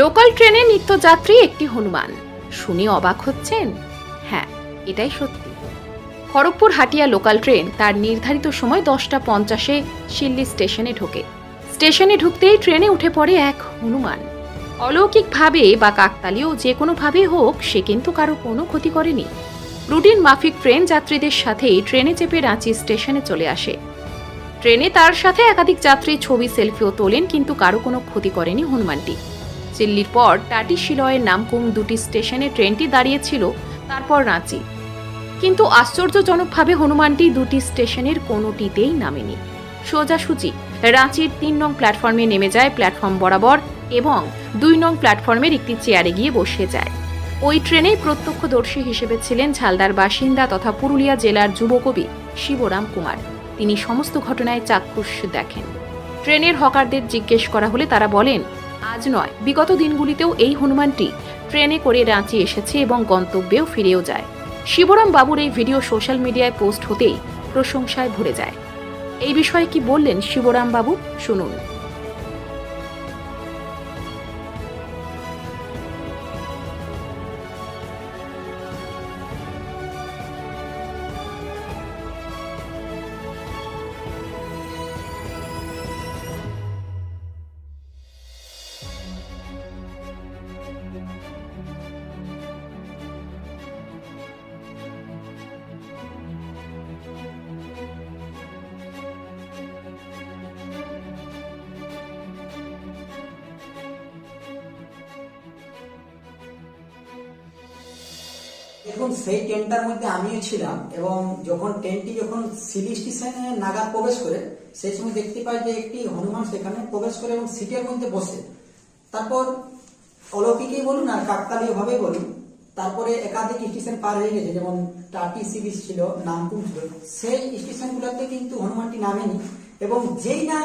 Local ট্রেনে নিত্যযাত্রী একটি হনুমান। শুনে অবাক হচ্ছেন? হ্যাঁ এটাই সত্যি। খড়গপুর হাটিয়া লোকাল ট্রেন তার নির্ধারিত সময় দশটা পঞ্চাশে শিল্লি স্টেশনে ঢোকে। স্টেশনে ঢুকতেই ট্রেনে উঠে পড়ে এক হনুমান। অলৌকিকভাবে বা কাকতালীয় যে কোনোভাবে হোক, সে কিন্তু কারও কোনো ক্ষতি করেনি। রুটিন মাফিক ট্রেন যাত্রীদের সাথেই ট্রেনে চেপে রাঁচি স্টেশনে চলে আসে। ট্রেনে তার সাথে একাধিক যাত্রী ছবি সেলফিও তোলেন, কিন্তু কারও কোনো ক্ষতি করেনি হনুমানটি। চিল্লির পর টাটি শিলয়ের নামকুম দুটি স্টেশনে ট্রেনটি দাঁড়িয়েছিল, তারপর রাঁচি। কিন্তু আশ্চর্যজনকভাবে হনুমানটি দুটি স্টেশনের কোনোটিতেই নামেনি। সোজাসুজি রাঁচির তিন নং প্ল্যাটফর্মে নেমে যায় প্ল্যাটফর্ম বরাবর এবং দুই নং প্ল্যাটফর্মের একটি চেয়ারে গিয়ে বসে যায়। ওই ট্রেনেই প্রত্যক্ষদর্শী হিসেবে ছিলেন ঝালদার বাসিন্দা তথা পুরুলিয়া জেলার যুবকবি শিবরাম কুমার। তিনি সমস্ত ঘটনায় চাক্ষুষ দেখেন। ট্রেনের হকারদের জিজ্ঞেস করা হলে তারা বলেন আজ নয়। বিগত দিনগুলিতেও এই হনুমানটি ট্রেনে করে রাঁচি এসেছে এবং গন্তব্যেও ফিরেও যায়। শিবরাম বাবুর এই ভিডিও সোশ্যাল মিডিয়ায় পোস্ট হতেই প্রশংসায় ভরে যায়। এই বিষয়ে কি বললেন শিবরাম বাবু? শুনুন। দেখুন সেই ট্রেনটার মধ্যে আমিও ছিলাম এবং যখন ট্রেনটি যখন সিলি স্টেশনে নাগাদ প্রবেশ করে, সেই সময় দেখতে পাই যে একটি হনুমান সেখানে প্রবেশ করে এবং সিটের মধ্যে বসে। তারপর অলৌকিকই বলুন আর কাকতালীয় ভাবে বলুন, তারপরে একাধিক স্টেশন পার হয়ে গেছে, যেমন টাটি সিরিজ ছিল, নামকুম ছিল। সেই স্টেশনগুলোতে কিন্তু হনুমানটি নামেনি এবং যেই না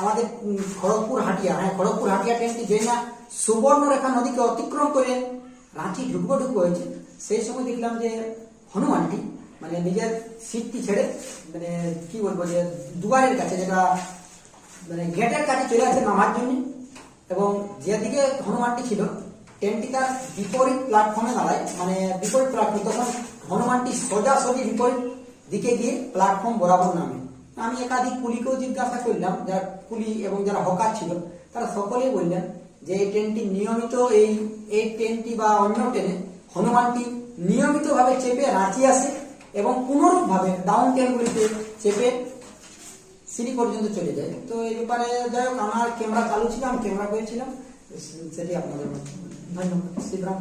আমাদের খড়গপুর হাটিয়া হ্যাঁ খড়গপুর হাটিয়া ট্রেনটি যেই না সুবর্ণরেখা নদীকে অতিক্রম করে রাঁচি ঢুকবো ঢুকবো হয়েছে। সেই সময় দেখলাম যে হনুমানটি মানে নিজের সিটটি ছেড়ে মানে কি বলব যে দুয়ারের কাছে, যেটা মানে গেটের কাছে চলে আসে নামার জন্য। এবং যেদিকে হনুমানটি ছিল, ট্রেনটি তার বিপরীত প্ল্যাটফর্মে দাঁড়ায়। মানে বিপরীত প্ল্যাটফর্ম, তখন হনুমানটি সোজাসুজি বিপরীত দিকে গিয়ে প্ল্যাটফর্ম বরাবর নামে। আমি একাধিক কুলিকেও জিজ্ঞাসা করলাম, যারা কুলি এবং যারা হকার ছিল, তারা সকলেই বললেন যে এই ট্রেনটি নিয়মিত এই এই ট্রেনটি বা অন্য ট্রেনে হনুমানটি নিয়মিতভাবে চেপে রাঁচি আসে এবং পুনরূপভাবে ডাউন ট্রেনগুলিতে চেপে সিঁড়ি পর্যন্ত চলে যায়। তো এই ব্যাপারে যাই হোক, আমার ক্যামেরা চালু ছিল, আমি ক্যামেরা করেছিলাম। সেটি আপনাদের ধন্যবাদ। শ্রীরাম